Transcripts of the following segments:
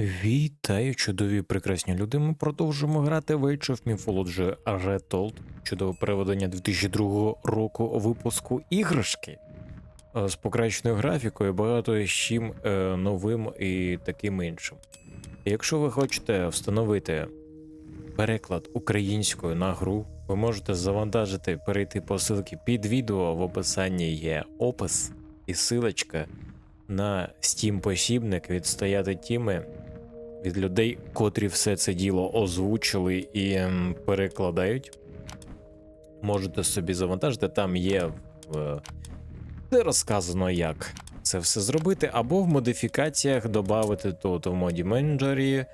Вітаю, чудові прекрасні люди. Ми продовжуємо грати в Age of Mythology Retold. Чудове переведення 2002 року випуску іграшки е, з покращеною графікою, багато з чим е, новим і таким іншим. Якщо ви хочете встановити переклад українською на гру, ви можете завантажити, перейти по ссылці під відео. В описанні є опис і силочка на Steam посібник відстояти тіми від людей, котрі все це діло озвучили і ем, перекладають. Можете собі завантажити, там є в де розказано, як це все зробити, або в модифікаціях додати тут в моді менеджері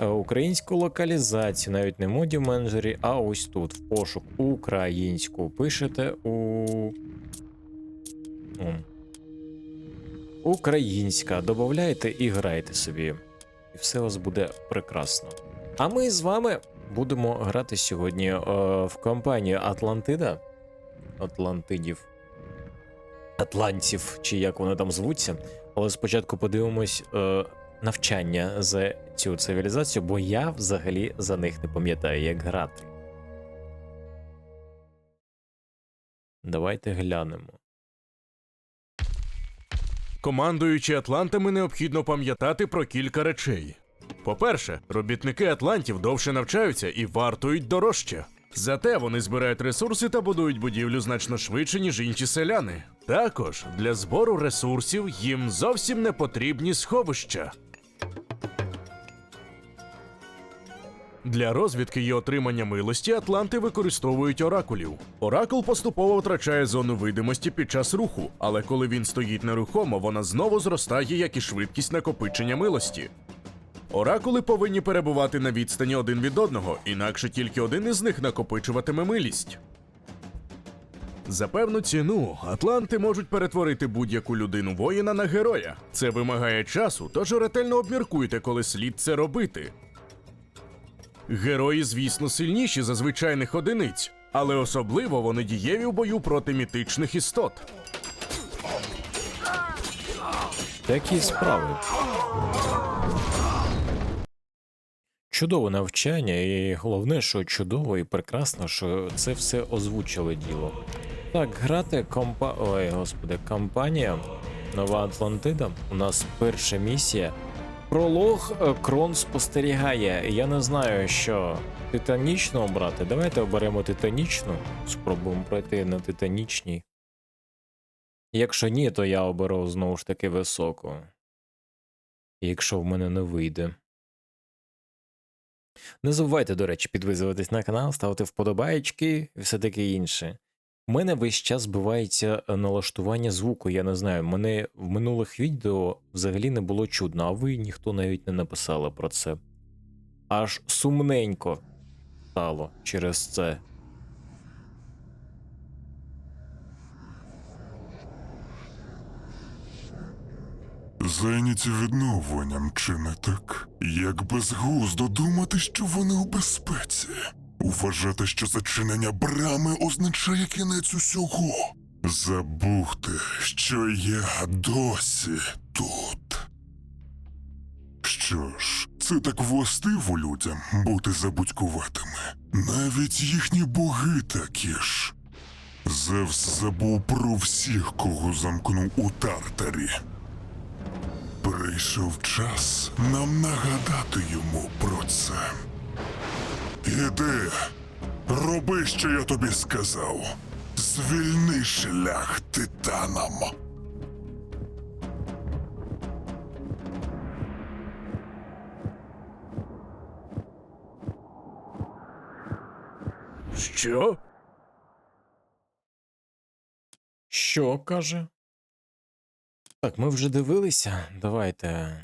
е, українську локалізацію, навіть не в моді менеджері, а ось тут в пошук українську пишете у. Українська, додаєте і граєте собі. І все у вас буде прекрасно. А ми з вами будемо грати сьогодні е, в компанію Атлантида. Атлантидів. Атлантів, чи як вони там звуться. Але спочатку подивимось е, навчання за цю цивілізацію, бо я взагалі за них не пам'ятаю, як грати. Давайте глянемо. Командуючи Атлантами, необхідно пам'ятати про кілька речей. По-перше, робітники Атлантів довше навчаються і вартують дорожче. Зате вони збирають ресурси та будують будівлю значно швидше, ніж інші селяни. Також для збору ресурсів їм зовсім не потрібні сховища. Для розвідки і отримання милості Атланти використовують оракулів. Оракул поступово втрачає зону видимості під час руху, але коли він стоїть нерухомо, вона знову зростає, як і швидкість накопичення милості. Оракули повинні перебувати на відстані один від одного, інакше тільки один із них накопичуватиме милість. За певну ціну Атланти можуть перетворити будь-яку людину воїна на героя. Це вимагає часу, тож ретельно обміркуйте, коли слід це робити. Герої, звісно, сильніші за звичайних одиниць, але особливо вони дієві в бою проти мітичних істот. Такі справи. Чудове навчання, і головне, що чудово і прекрасно, що це все озвучили діло. Так, грати компа. Ой, господи, компанія Нова Атлантида. У нас перша місія. Пролог е, Крон спостерігає. Я не знаю, що титанічну обрати. Давайте оберемо титанічну. Спробуємо пройти на титанічній. Якщо ні, то я оберу знову ж таки високу. Якщо в мене не вийде. Не забувайте, до речі, підписуватись на канал, ставити вподобаєчки і все таке інше. У мене весь час збивається е, налаштування звуку, я не знаю. Мене в минулих відео взагалі не було чудно, а ви ніхто навіть не написали про це. Аж сумненько стало через це. Зайняті відновленням, чи не так? Як безглуздо думати, що вони у безпеці. Вважати, що зачинення брами означає кінець усього. Забути, що я досі тут. Що ж, це так властиво людям бути забудькуватими. Навіть їхні боги такі ж. Зевс забув про всіх, кого замкнув у тартарі. Прийшов час нам нагадати йому про це. Іди, роби, що я тобі сказав. Звільни шлях титанам. Що? Що каже? Так, ми вже дивилися. Давайте.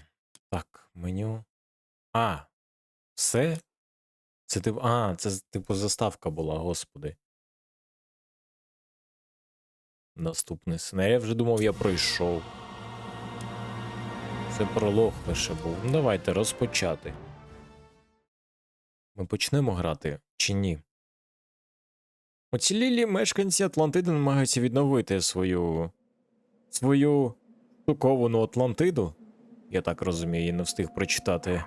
Так, меню. А, все? Це типу. А, це типу заставка була, господи. Наступний сценарій. Я вже думав, я пройшов. Це пролог лише був. Ну, давайте розпочати. Ми почнемо грати чи ні? Оцілілі мешканці Атлантиди намагаються відновити свою. свою штуковану Атлантиду. Я так розумію, я не встиг прочитати.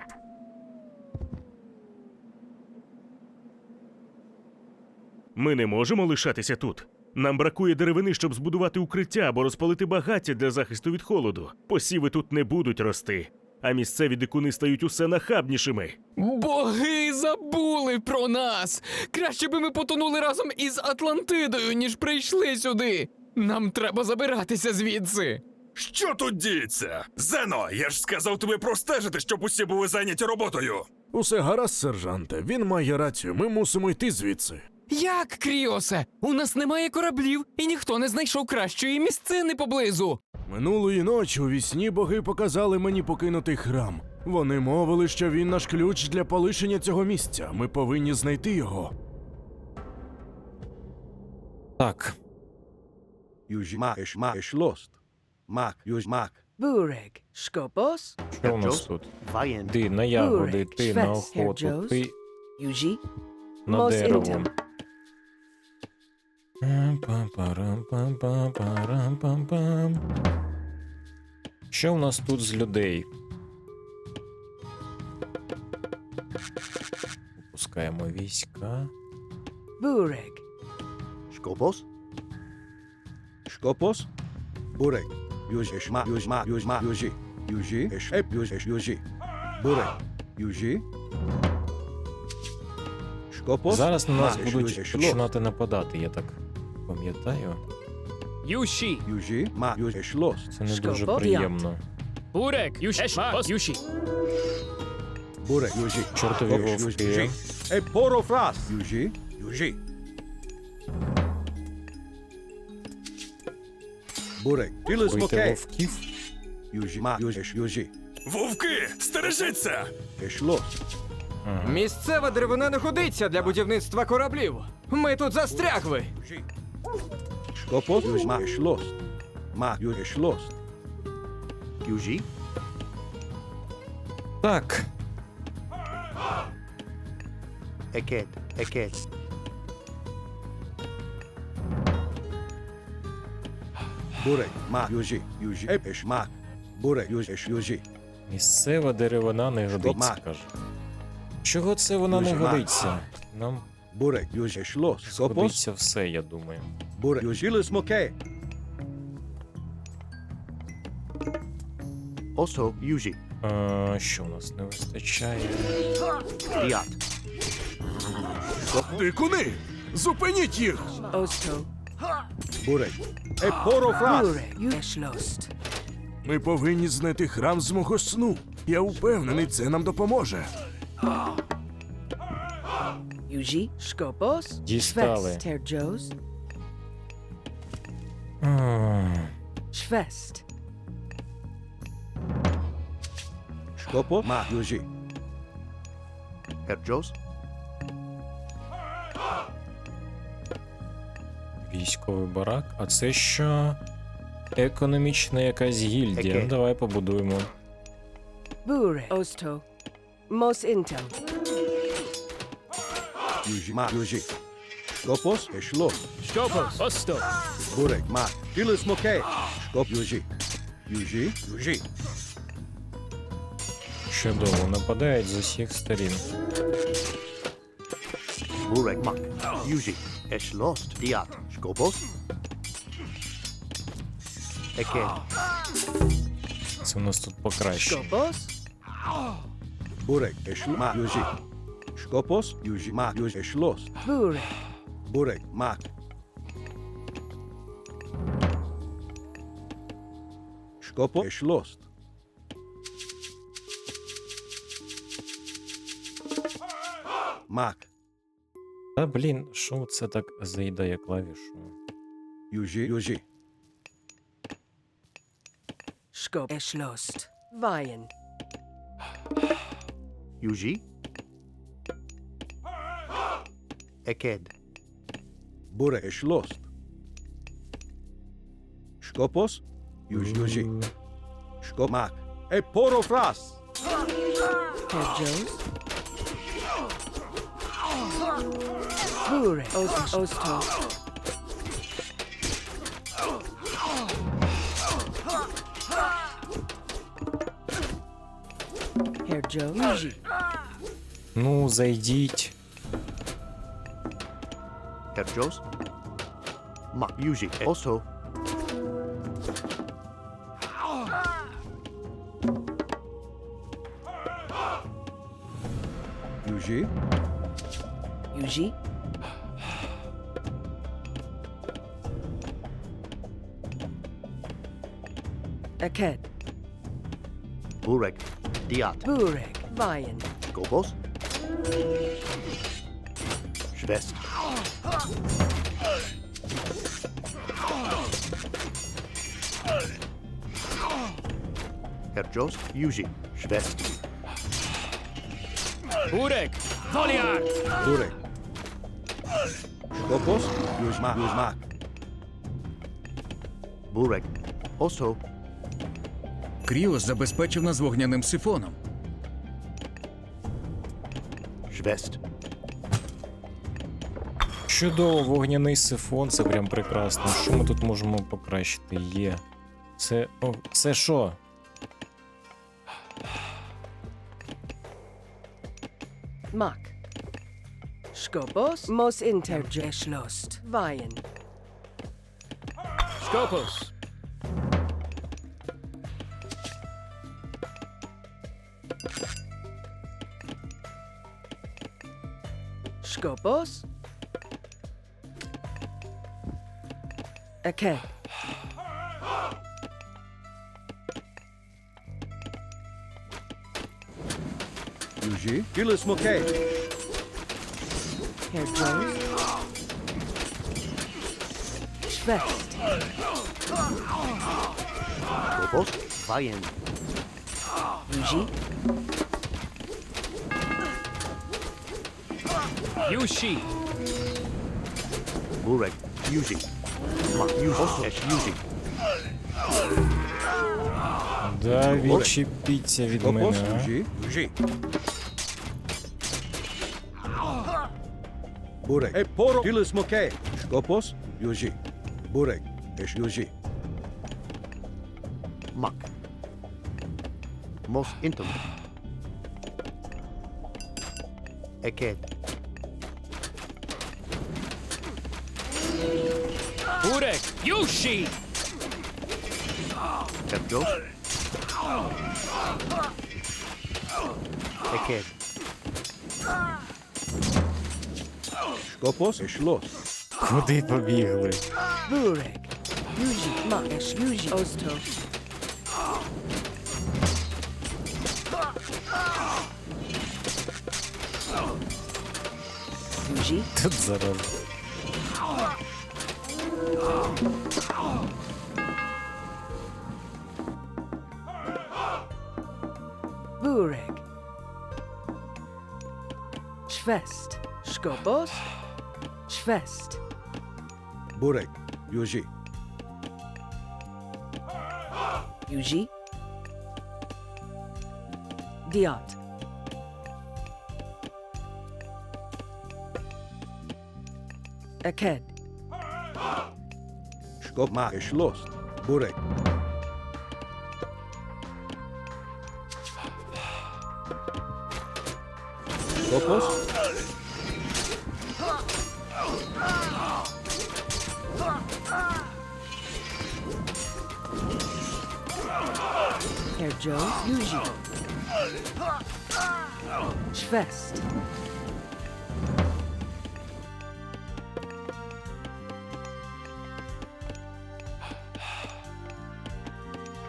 Ми не можемо лишатися тут. Нам бракує деревини, щоб збудувати укриття або розпалити багаття для захисту від холоду. Посіви тут не будуть рости, а місцеві дикуни стають усе нахабнішими. Боги забули про нас! Краще би ми потонули разом із Атлантидою, ніж прийшли сюди. Нам треба забиратися звідси. Що тут діється? Зено, я ж сказав тобі простежити, щоб усі були зайняті роботою. Усе гаразд, сержанте. Він має рацію. Ми мусимо йти звідси. Як, Кріосе? У нас немає кораблів, і ніхто не знайшов кращої місцини поблизу. Минулої ночі у вісні боги показали мені покинутий храм. Вони мовили, що він наш ключ для полишення цього місця. Ми повинні знайти його. Так, Юж маєш лост. Мак, юж мак. Burek, Skopos, що у нас тут? Ти на ягоди, ти на охоту, ти Yuji, на дерево. Що у нас тут з людей? Опускаємо війська. Burek, Шкопос? Шкопос? Бурек. Юж еш ма, юж ма, юж ма, южі. Южі, еш еп, южі. Бурек. Южі. Шкопос? Зараз на нас будуть починати нападати, я так пам'ятаю. Юші, Южі, ма, юж еш. Це не дуже приємно. Бурек, Юші, Юші. Бурек, южі. Чортові вовки. южі. Еп, поро фрас. Южі, южі. Бурек. Тілес боке. вовків. Южі, ма, юж еш, южі. Вовки, стережіться! Еш лост. Ага. Місцева деревина не годиться для будівництва кораблів. Ми тут застрягли. Южі. Ма, еш лост. Ма, юж еш лост. Южі. Так, Екед, екед. Бурек, ма, южі, южі. Еп, еш, мак. Бурек, южі. місцева деревина не годиться, каже. Чого це вона не годиться? Нам Бурек, юж, еш, лост. Шкопос, годиться все, я думаю. бурек, южі, лес моке. Also, Yuji, А, що у нас не вистачає? Diat, Дикуни! Зупиніть їх! Osto, Бурек. Еп, поро фрас. Burek, Yush Lost, Ми повинні знайти храм з мого сну. Я впевнений, це нам допоможе. Yuji, Skopos, Дістали. А, Schwest, Шкопос, ма, южі. Herjos, Військовий барак. А це що? Економічна якась гільдія. Ну, давай побудуємо. Burek, Osto, Mos Intel, Южі, южі. Шкопос, еш, лост. Скопос, Осто. Бурек, ма, тілес моке. Шкоп, южі. Южі, южі. Чудово, нападають з усіх сторін. Burek Mak, Yuji, Esh Lost, Diat, Skopos, Eked, Це у нас тут покраще. Skopos, Бурек, еш, ма, южі. Шкопос, южі, ма, юж, еш, лост. Burek, Бурек, мак. Шкопо. Мак, Та блін, що це так заїдає клавішу? южі, южі. Skop, Esh Lost, Vian, Yuji, Eked, лост. Шкопос, юж, южі. Шкоп, мак. Е, поро фрас. Terjos, Burek, Osto, Osto, Herr Joe. Yuji. Ну, зайдіть. Tercios, ma yuji eh, e oso. Yuji? Yuji? Aket. Burek. Diat. Burek. Vayan. Gobos? Schwester. Herr Jost. Yuji. Schwest. Бурек! Фоліар! Burek. Skopos. Yuzma. Yuzma. Burek. Also. Кріос забезпечив нас вогняним сифоном. Schwest. Чудово, вогняний сифон, це прям прекрасно. Що ми тут можемо покращити? Є. Це. О, це що? Mak. Skopos. Mos inter Jeslost. Vian. Скопус! Skopos. Aked. Yuji. Gillis Moke. Herr Joe. Schwest. Skobos. Vian. Yuji. Ющі! Burek. Yuji. Mak Yuji. Also. Esh Yuji. Да, відчепіться від Skopos. мене. а. Yuji. Yuji. Burek. E poro. Gillis Moke. Skopos. Yuji. Burek. Esh Yuji. Mak. Mos Intum. Eked. Бурек! Ющі! Herr Jost. Eked. Skopos. Esh Los. Куди побігли? Burek. Yuji. Mak. Esh Yuji. Osto. Yuji. Тут зараз. Schwest. Skopos. Schwest. Burek. Yuji. Yuji. Diat. Aked. Skop Ma. Esh Los. Burek. Skopos. Herr Joe. Yuji. Schwest.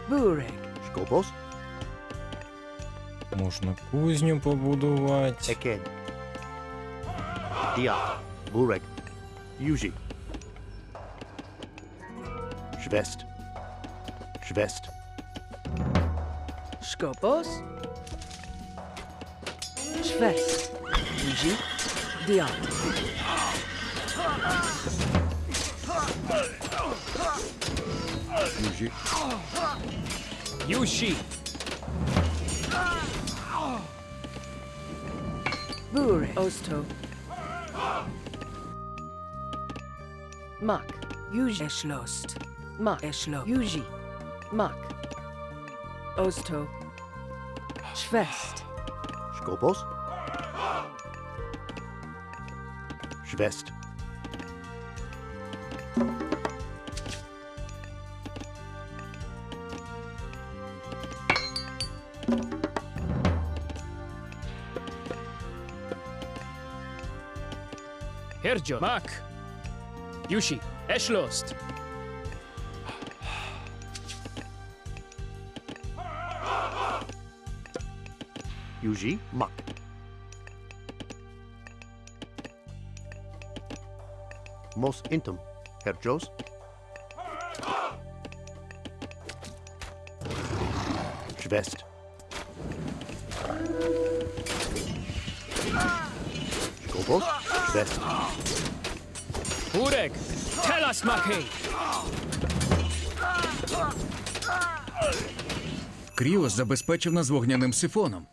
Burek. Skobos. Можна кузню побудувати. Eked. Diat. Burek. Yuji. Schwest. Schwest. Skopos. Schwest. Yuji. Diat. Yuji. Ющі! Burek. Osto. Mak. Yuji. Eschlost. Mak. Eschlo. Yuji. Mak. Osto. Schwest. Skopos. Schwest. Herjo, Mak, Yushi, Eschlost, Yuji. Mak. Mos intum. Herjos. Schwest. Skopos. Schwest. Urek, Telas Makei, Кріос забезпечив нас вогняним сифоном.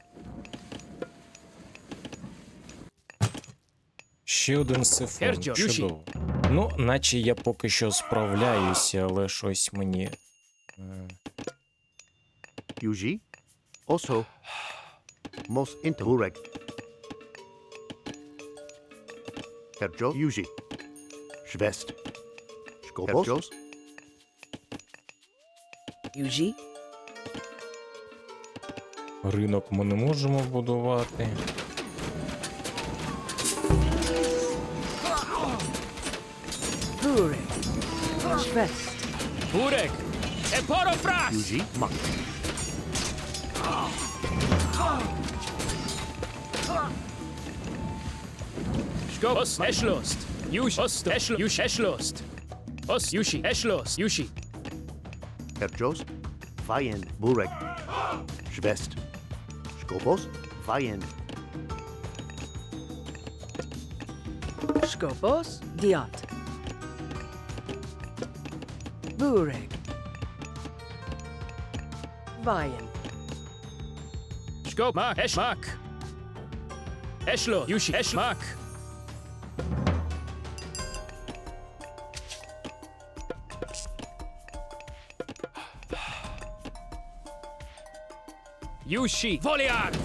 Ще один сифон. Чудово. Ну, наче я поки що справляюся, але щось мені. е. Oso. Mos intum. Burek. Herjo. Yuji. Schwest. Skopos. Herjos. Ринок ми не можемо будувати. West. Burek! Eporo Pras! Yuji Monk. Skos Eschlost. Yush Ost Eschl Yush Eschlost. Os Yushi Eschlost Yushi. Kepjos, Vayen Burek. Schwest. Skobos, Vayen. Skobos, Diat. Burek. Vian. Skop ma Eshlo Eschlo yushi eschmak. Yushi Voliart.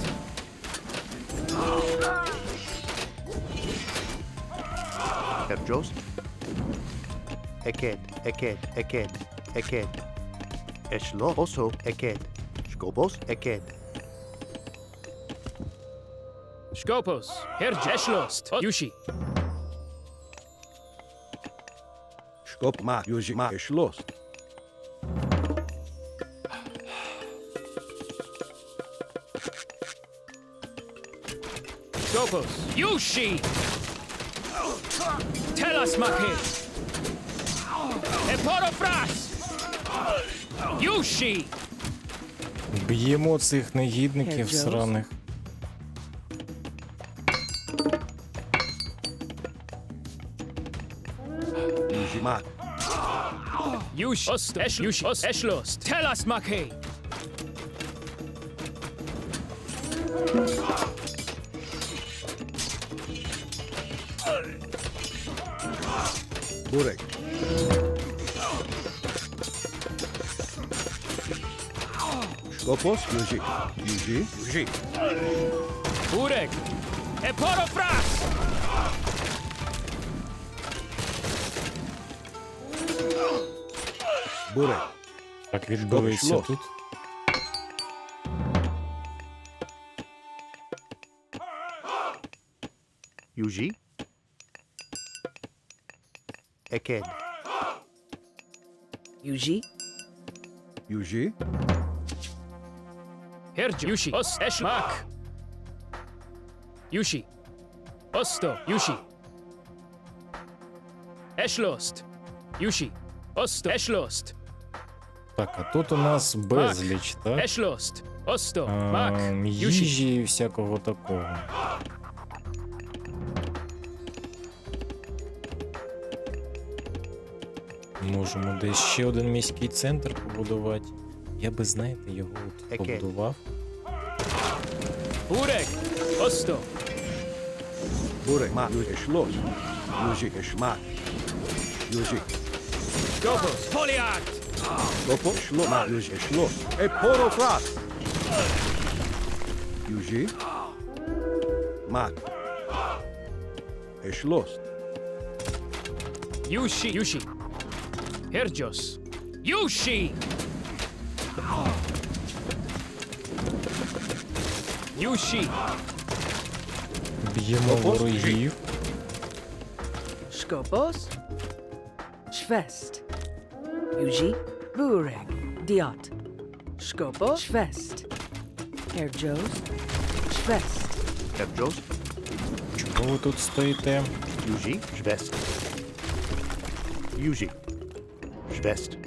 Herr Jost. أكاد أكاد أكاد أشلاغوسو أكاد شكوبوس أكاد Skopos, Herr Jeshlost, Yushi. Skop ma, Yushi ma, Jeshlost. Skopos, Yushi! Tell us, Makin! Eporofras, Yushi, Б'ємо цих негідників сраних. Eschlost, Telas Maki, Burek. Skopos. Yuji. Yuji. Yuji. Urek, Eporofras, Burek. Так відбилися пішло? тут. Yuji. Eked. Yuji. Yuji. Herj, Yushi, Ost, Esch, Mak, Yushi, Osto, Yushi, Eschlost, Yushi, Osto, Eschlost, Так, а тут у нас безліч, так? Eschlost, Osto, Mak, Ем, їжі і всякого такого. Можемо десь ще один міський центр побудувати. Я би, знаєте, його от побудував. Burek. Ma. Yuji. Is lost. Yuji. Is ma. Yuji. Skopos, Foliart, Skopos. Shlo. Ma. Yuji. Is lost. Eporofras. Yuji. Mark. Erschlossen. Юші, Юші. Герджос. Юші! Юші! Б'ємо ворогів. Skopos. Schwest. Yuji. Bureg. Diot. Skopo. Schwest. Erjos. Schwest. Hebjos, Чого ви тут стоїте? Yuji, Schwest. Yuji. Schwest.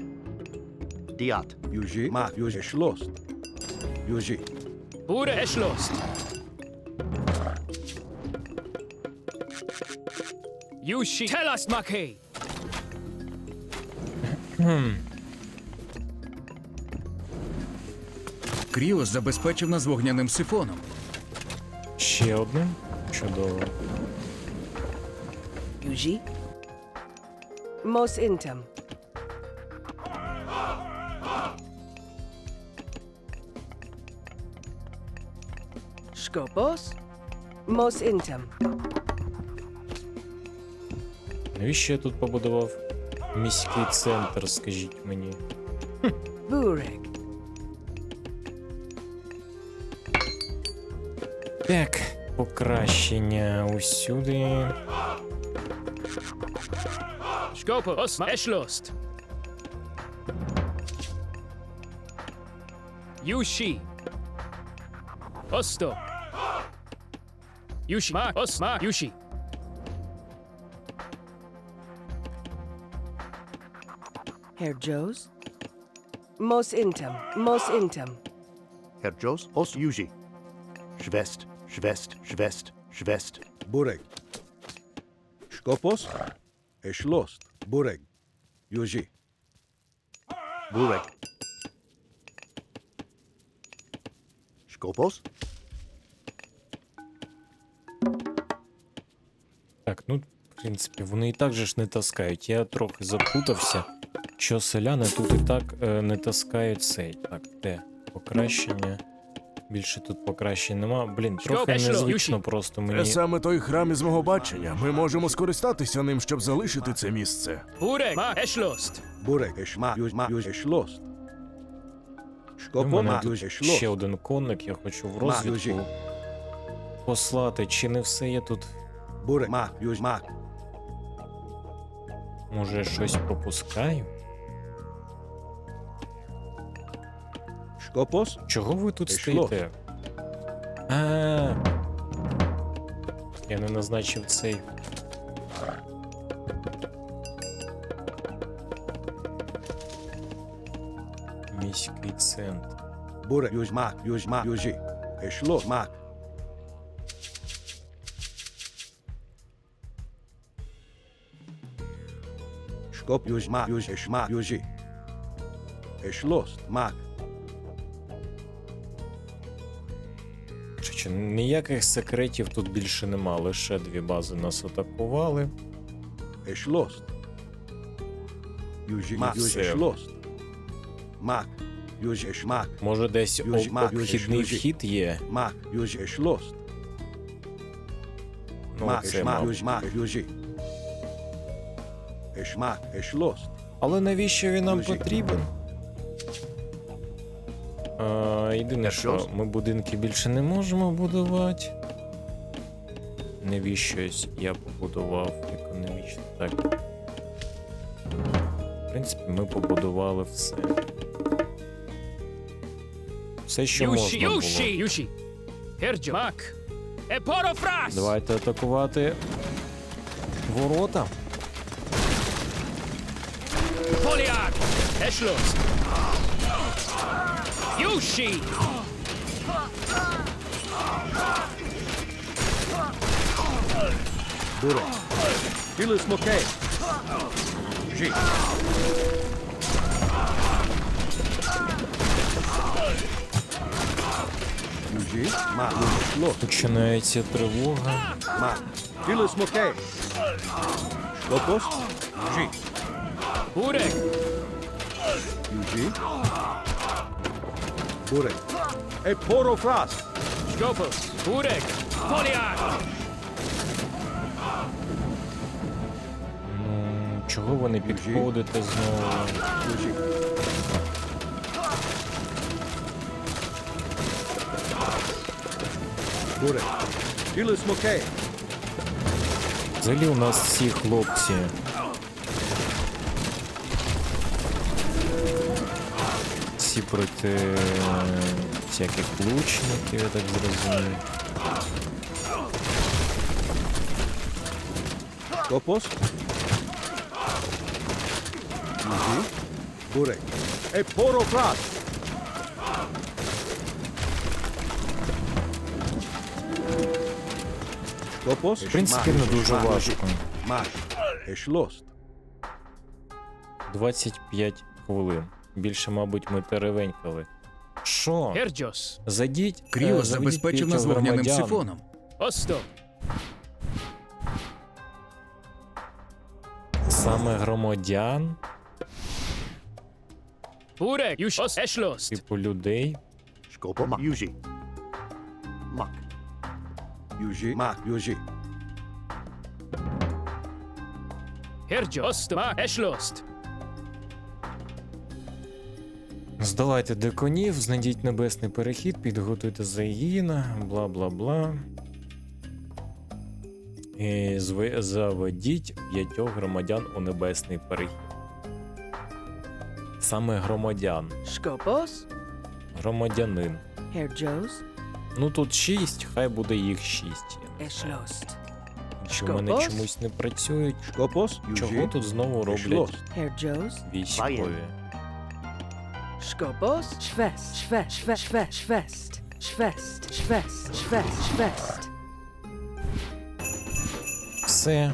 Diat. Yuji. Mark. Yuji. Erschlossen. Yuji. Буре ешлост. Юші. Телас макей. Кріос забезпечив нас вогняним сифоном. Ще одним. Чудово. Yuji. Mos intem. Skopos. Mos intem. Навіщо я тут побудував міський центр, скажіть мені? Bureg. Так, покращення усюди. Скопос ешлост. Юші. Осто. Юші. Ма. Ос. Ма. Юші. Herjos. Mos intem. Mos intem. Hebjos, Os Yuji. Schwest, Schwest, Schwest, Schwest. Bureg. Skopos. Erschlossen. Bureg. Yuji. Burek. Skopos, Так, ну, в принципі, вони і так же ж не таскають. Я трохи запутався, що селяни тут і так е, не таскають цей. Так, де? Покращення. Більше тут покращень нема. Блін, трохи незвично просто Це мені. саме той храм із мого бачення. Ми можемо скористатися ним, щоб залишити це місце. Буре. Ма. Ешлост. Mark. Yuji. Mark. Yuji. Erschlossen. У мене тут ще один конник, я хочу в розвідку послати. Чи не все є тут? Mark. Yuji. Може, щось пропускаю? Skopos. Чого ви тут Пішло. стоїте? А, я не назначив цей. Міський центр. Bureg. Yuji. Mark. Yuji. Mark. Yuji. Yuji. Mark. Yuji. Ersch. Mark. Yuji. Erschlossen. Mark. Чи, ніяких секретів тут більше нема, лише дві бази нас атакували. Все. Erschlossen. Mark. Yuji. Ersch. Mark. Може, десь Южі, Южі, обхідний Южі. вхід є. Ну, Mark. це Ersch. Mark. Mark. Erschlossen. Але навіщо він нам потрібен? А, єдине, що ми будинки більше не можемо будувати. Навіщось я побудував економічно. Так. В принципі, ми побудували все. Все, що Юші. можна було. Юші. Юші. Герджо. Мак. Епорофрас. Давайте атакувати ворота. Поліак. Ешлост. Юші. Bureg. Gilles Mokay. G. Mark. Yuji. Erschlossen. Починається тривога. Mark. Gilles Mokay. Skopos. G. Бурек. Yuji. Burek. E porofras. Skopos. Burek. Poliak. Ну, чого ви не підходите знову? Бурек. Ділис Мокей. Взагалі у нас всі хлопці проти е, всяких лучників, я так зрозумів. Копос? Угу. Бурек. Епоропласт! Копос? В принципі, не дуже важко. Маш. Ешлост. 25 хвилин. Більше, мабуть, ми теревенькали. Що? Герджос. Задіть. Кріо забезпечив нас вогняним сифоном. Осто. Саме громадян. Бурек, юшос ешлос. Типу людей. Шкопа мак. Южі. Мак. Южі. Мак. Южі. Герджос ма ешлост. Здолайте диконів, знайдіть небесний перехід, підготуйте загін, бла бла бла. І заведіть п'ятьох громадян у небесний перехід. Саме громадян. Skopos. Громадянин. Herjos. Ну тут шість, хай буде їх шість. Не Чи в мене чомусь не працюють? Skopos. Чого тут знову роблять. Herjos. військові? Skopos. Shvest. Shvest. Shvest. Shvest. Shvest. Shvest. Shvest. Shvest. Shvest. Все.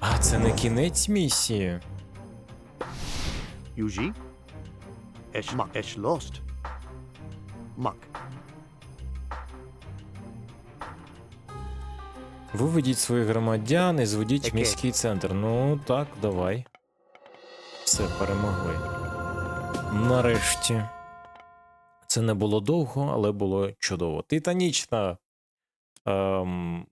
А це не кінець місії. Yuji. Esh. Mak. Esh lost. Mak. Виведіть своїх громадян і зведіть Окей. міський центр. Ну так, давай. Все, перемогли. Нарешті. Це не було довго, але було чудово. Титанічна. Ем,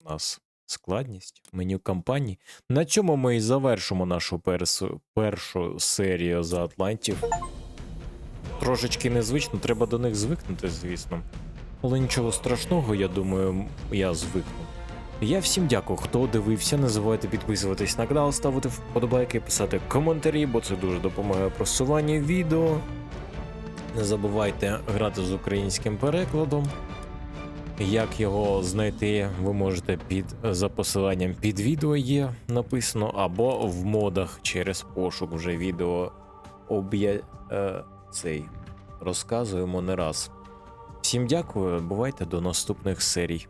у нас складність меню кампанії. На цьому ми і завершимо нашу персу, першу серію за Атлантів. Трошечки незвично, треба до них звикнути, звісно. Але нічого страшного, я думаю, я звикну. Я всім дякую, хто дивився. Не забувайте підписуватись на канал, ставити вподобайки, писати коментарі, бо це дуже допомагає просуванню відео. Не забувайте грати з українським перекладом. Як його знайти, ви можете під за посиланням під відео є написано, або в модах через пошук вже відео об'я... е, цей розказуємо не раз. Всім дякую, бувайте до наступних серій.